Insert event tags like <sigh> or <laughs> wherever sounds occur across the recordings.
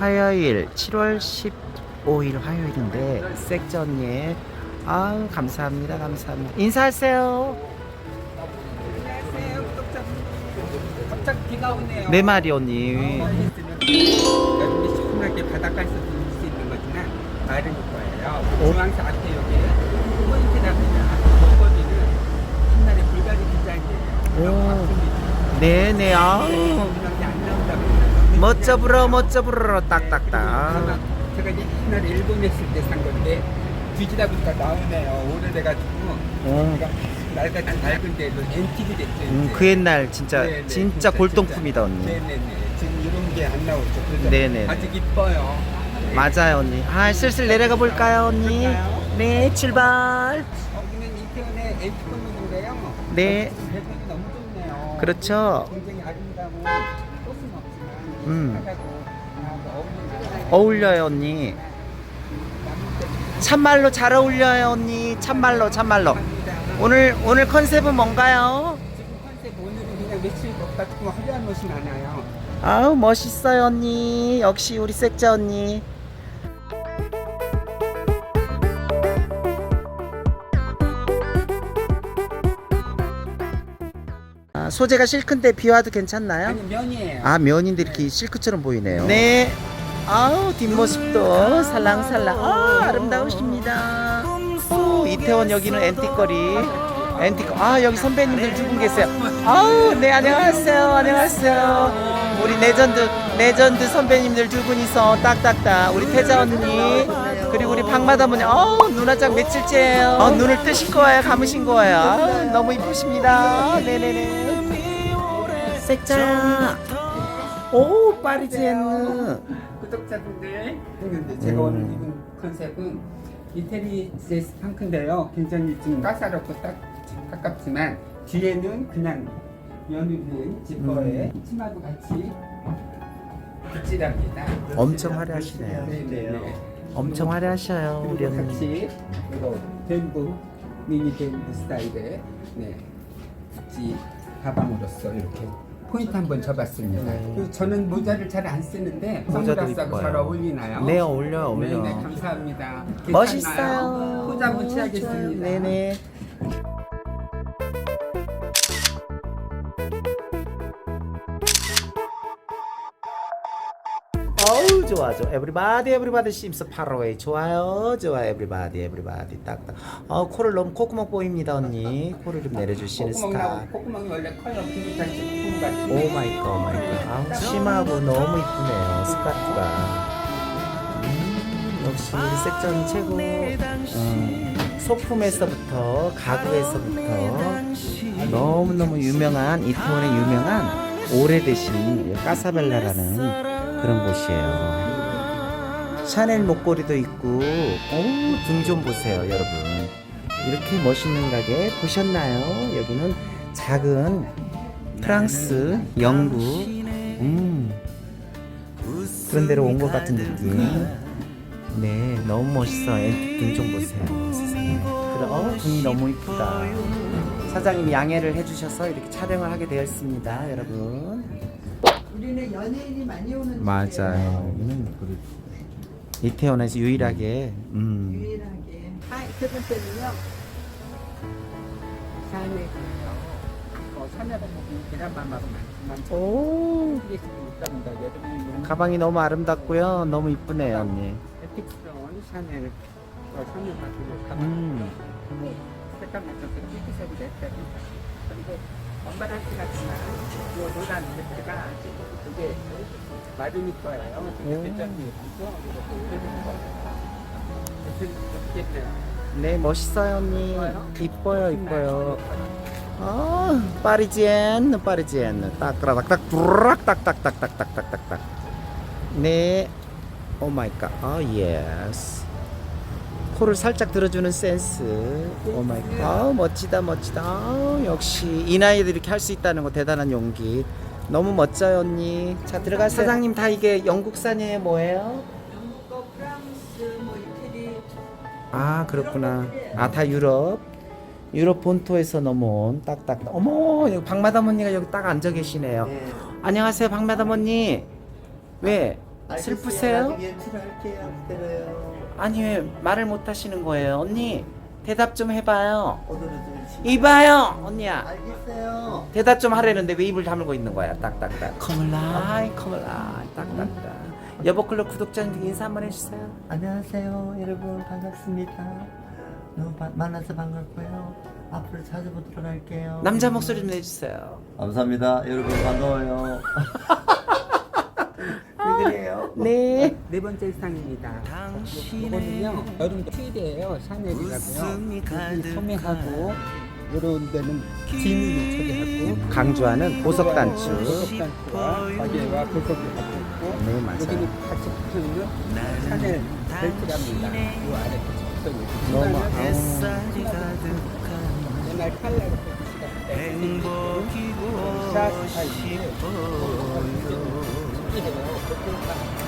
화요일 7월 15일 화요일인데 섹전예 아우 감사합니다 감사합니다. 인사하세요. 안녕하세요 구독자분들 갑자기 비가 오네요. 네 마리 언니. 여름에 시원하게 바닷가에서 들을 수 있는 거지만 마른 거예요. 어? 중앙사 앞에 여기 포인트랍니다. 먹거리는 옛날에 불가리 디자인이에요. 오. 맞습니다. 네네. 아우. 게안 나온다고 멋져 불어 멋져 불어 딱딱딱 제가 이제 옛날에 일본에 있을 때 산 건데 뒤지다 보니까 나오네요 오래돼가지고 어. 제가 낡은 낡은데도 앤틱이 됐죠 음, 이제. 그 옛날 진짜 네, 네, 진짜 골동품이다 언니 네네네. 지금 이런 게 안 나오죠. 그래서 네네. 아직 이뻐요. 네. 맞아요 언니 아 슬슬 내려가 볼까요 언니? 네 출발 여기는 이태원의 엔티콘룸인데요. 네. 배경이 너무 좋네요. 그렇죠 굉장히 없지만 음. 어울려요 언니 참말로 잘 어울려요 언니 참말로 참말로. 오늘 오늘 컨셉은 뭔가요? 지금 컨셉 오늘은 그냥 며칠 것 같고 화려한 옷이 많아요. 아우 멋있어요 언니 역시 우리 섹자 언니 아, 소재가 실크인데 비와도 괜찮나요? 아니 면이에요. 아 면인데 이렇게 실크처럼 보이네요. 네. 아우 뒷모습도 살랑살랑. 아 아름다우십니다. 오, 이태원 여기는 앤틱거리. 앤틱 아 여기 선배님들 두 분 계세요. 아우 네 안녕하세요. 안녕하세요. 우리 레전드 레전드 선배님들 두 분이서 딱딱딱. 우리 태자 언니 그리고 우리 박마담 언니. 어우 누나짱 며칠째예요. 어, 눈을 뜨신 거예요? 감으신 거예요? 아우, 너무 이쁘십니다. 네네네 섹자 오 파리지엔느 구독자분들 했는데 제가 음. 오늘 입은 컨셉은 이태리 제스 팡크인데요. 굉장히 좀 까사롭고 딱 가깝지만 뒤에는 그냥 연유된 지퍼에 음. 치마도 같이 빗질합니다. 엄청 화려하시네요. 네네. 엄청 화려하셔요 우리 그리고 언니 같이 이거 뱀부 미니 뱀부 스타일의 네 구찌 가방으로서 이렇게 포인트 한번 줘봤습니다. 네. 저는 모자를 잘 안 쓰는데 모자도 선글라스하고 이뻐요. 잘 어울리나요? 네 어울려요 어울려 네 네 감사합니다. 멋있어요 괜찮나요? 포즈 한번 좋아요. 취하겠습니다. 네네 좋아 좋아 에브리바디 에브리바디 심스 파로웨이 좋아요 좋아 에브리바디 에브리바디 딱딱 어 코를 너무 콧구멍 보입니다 언니 코를 좀 내려주시는 나고 콧구멍이 원래 커요. 비비탄치 콧구멍 같이. 오 마이 갓, 오 마이 갓. 아우, 심하고 너무 이쁘네요, 스카트가. 음, 역시 섹전 최고. 음, 소품에서부터, 가구에서부터 너무너무 유명한, 이태원의 유명한 오래되신 까사벨라라는 그런 곳이에요. 샤넬 목걸이도 있고, 오, 등좀 보세요, 여러분. 이렇게 멋있는 가게 보셨나요? 여기는 작은 프랑스, 영국, 음, 그런 데로 온 것 같은 느낌. 네, 너무 멋있어. 등 좀 보세요. 그래, 어, 등이 너무 이쁘다. 사장님이 양해를 해주셔서 이렇게 촬영을 하게 되었습니다, 여러분. 우리는 연예인이 많이 오는 맞아요. 이태원에서 유일하게, 집이에요. 음, 유일하게. 아, 세 번째는요. 어, 샤넬은 뭐 계란말하고 많지만 오, 있답니다. 가방이 너무 아름답고요. 너무 이쁘네요, 언니. 에픽스러운 샤넬 어, 샤넬 마크를 가방 음, 맞춰서. 그리고 엄마랑 같지만 이 노란 색깔가 그게 마르니 거예요. 오. 대장님 좋겠네요. 네, 멋있어요, 언니. 이뻐요, 이뻐요. 아, 파리지엔, 파리지엔. 딱딱딱딱, 부락, 딱딱 딱 딱 딱 딱 딱. 네. 오 마이 갓. 아, 예스. 코를 살짝 들어주는 센스. 오 마이 갓. 아, 멋지다, 멋지다. 아, 역시 이 나이에도 이렇게 할 수 있다는 거 대단한 용기. 너무 멋져요, 언니. 자, 들어가세요. 사장님 다 이게 영국산이에요, 뭐예요? 영국 거, 프랑스, 뭐 이태리. 아 그렇구나. 아 다 유럽. 유럽 본토에서 넘어온 딱딱. 어머 여기 박마담 언니가 여기 딱 앉아 계시네요. 안녕하세요 박마담 언니. 왜 슬프세요? 나중에 연출할게요. 기다려요. 아니 왜 말을 못 하시는 거예요? 언니 대답 좀 해봐요. 이봐요 언니야. 알겠어요. 대답 좀 하려는데 왜 입을 다물고 있는 거야? 딱딱딱. 컴을라이. 컴을라이. 딱딱딱. 여보클럽 구독자님들 인사 한번 해주세요. 안녕하세요, 여러분 반갑습니다. 너무 바- 만나서 반갑고요. 앞으로 자주 보도록 할게요. 남자 목소리 좀 내주세요. 감사합니다, 여러분 반가워요. <laughs> 왜 그래요? 네네 번째 상입니다. 이거는요 여름 트일이에요. 샤넬이라고요. 소매하고 이런 데는 진을 처리하고 강조하는 보석 단추 보석 단추와 거기에와 보석이 같이 있고 네 맞아요 여기는 같이 붙어 있는 샤넬 벨트랍니다. 이 아래 붙어 있고 너무 옛날 칼라로 샷 스타일인데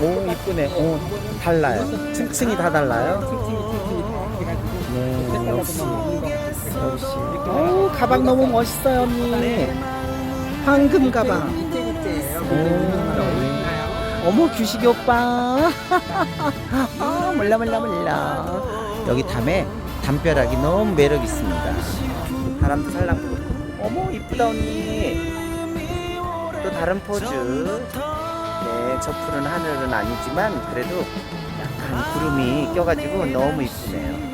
오 이쁘네. 오 달라요. 층층이 다 달라요? 네 역시. 역시. 오 가방 너무 멋있어요 언니. 황금 가방. 어머 규식이 오빠. <laughs> 아, 몰라 몰라 몰라. 여기 담에 담벼락이 너무 매력 있습니다. 바람도 살랑 불고. 어머 이쁘다 언니. 또 다른 포즈. 네, 저 푸른 하늘은 아니지만 그래도 약간 구름이 껴가지고 너무 이쁘네요.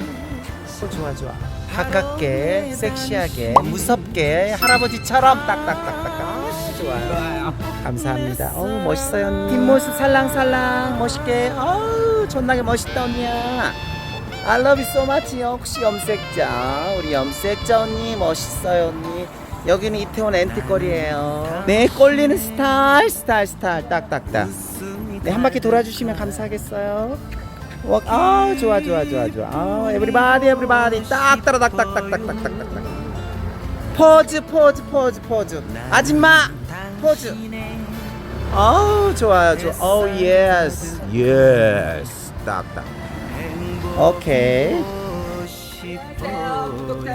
어, 좋아 좋아. 가깝게, 섹시하게, 무섭게 할아버지처럼 딱딱딱딱. 아, 좋아요. 감사합니다. 어우 멋있어요. 뒷모습 살랑살랑 멋있게. 어우 존나게 멋있다 언니야. I love you so much. 역시 염색자. 우리 염색자 언니 멋있어요 언니. 여기는 이태원 엔트거리예요. 네, 꼴리는 스타일, 스타일, 스타일, 딱딱딱. 네, 한 바퀴 돌아주시면 감사하겠어요. 와, 아, 좋아, 좋아, 좋아, 좋아. 아, 에브리바디, 에브리바디, 딱 따라, 딱, 딱, 딱, 딱, 딱, 딱, 딱. 포즈, 포즈, 포즈, 포즈. 아줌마, 포즈. 아우, 좋아요, 좋아. 오, 예스, 예스, 딱, 딱. 오케이. 구독자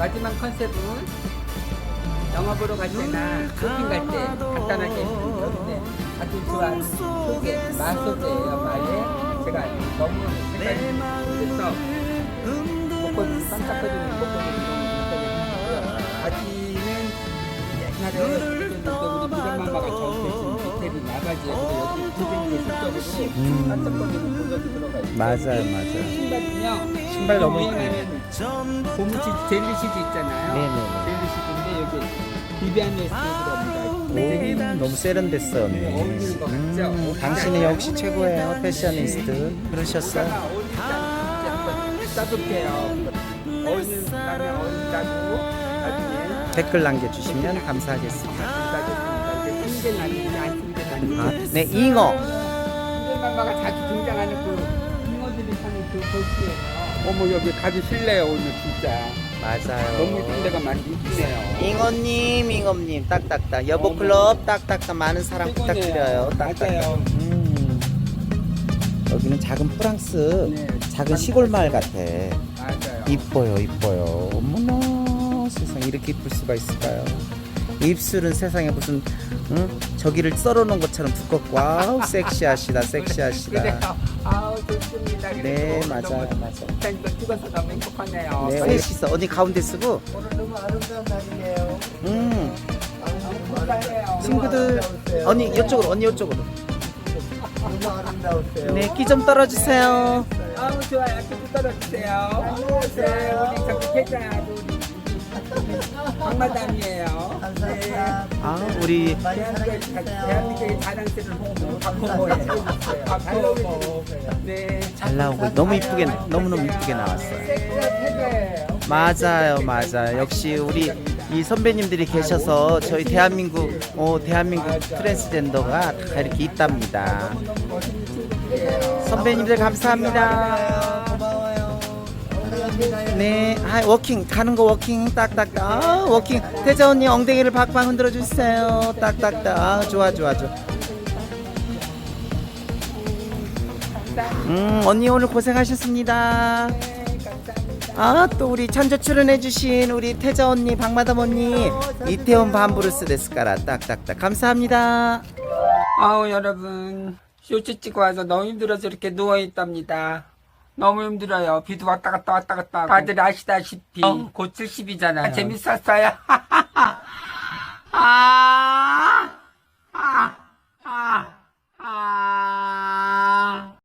마지막 컨셉은 영화 보러 갈 때나 쇼핑 갈 때 간단하게 여름에 아주 좋아하는 소개 마소개예요 마에 제가 너무 색깔이 그래서 목걸이 반짝거리는 목걸이를 너무 바지는 옛날에 어렸을 때부터 우리 부장마마가 저 반짝거리는 보석이 들어가 있어요 맞아요, 맞아요. 신발은요 신발 너무 유행하는 고무치 젤리시즈 있잖아요. 네네네. 젤리시즈인데 여기 비비안 웨스트 들어갑니다. 오, 너무 세련됐어요, 언니. 네, 어울리는 거 같죠? 음, 당신은 역시 최고예요, 패셔니스트. 어울리는 다음에 어울린다고 나중에 댓글 남겨주시면 감사하겠습니다. 안 아니지. 아, 네, 잉어. 승진마마가 자주 등장하는 그 잉어들이 사는 그 도시예요. 어머 여기 가기 싫네요 오늘 진짜. 맞아요. 너무 이쁜 데가 많이 있네요. 잉어님, 잉어님, 딱딱딱. 여보클럽, 딱딱딱. 많은 사랑 최고네요. 부탁드려요. 딱딱딱. 맞아요. 음. 여기는 작은 프랑스, 네. 작은 시골 마을 같아. 맞아요. 이뻐요, 이뻐요. 어머나, 세상 이렇게 이쁠 수가 있을까요? 입술은 세상에 무슨, 응? 저기를 썰어놓은 것처럼 두껍고, 아우, 섹시하시다, 섹시하시다. 그래요. 아우 좋습니다. 네, 맞아요, 맞아요. 찍어서 너무 행복하네요. 네, 빨리 셋이서 언니 가운데 쓰고, 오늘 너무 아름다운 날이에요. 음. 친구들, 언니 이쪽으로, 언니 이쪽으로. 너무 아름다우세요. 네, 끼 좀 떨어주세요. 아우 좋아요. 이렇게 떨어주세요. 안녕하세요. 우리 저기 계좌도 우리 박마담이에요. 감사합니다. 아, 우리 많이 대한민국의 사랑해주세요. 대한민국의 자랑스러운 박보모예요. 박보모. 네. 잘 나오고 너무 이쁘게, 너무너무 이쁘게 나왔어요. 맞아요, 맞아요. 역시 우리 이 선배님들이 계셔서 저희 대한민국, 어, 대한민국 트랜스젠더가 다 이렇게 있답니다. 선배님들 감사합니다. 네, 아, 워킹 가는 거 워킹 딱딱딱. 아, 워킹 태자 언니 엉덩이를 박박 흔들어 주세요. 딱딱딱. 아, 좋아, 좋아, 좋아. 음, 언니 오늘 고생하셨습니다. 아, 또 우리 찬조 출연해 주신 우리 태자 언니, 박마담 언니, 이태원 반부르스 데스까라 딱딱딱. 감사합니다. 아우 여러분 쇼츠 찍고 와서 너무 힘들어서 이렇게 누워 있답니다. 너무 힘들어요. 비도 왔다 갔다 왔다 갔다. 하고. 다들 아시다시피 어, 곧 70이잖아요. 아, 재밌었어요. <laughs> 아, 아, 아, 아.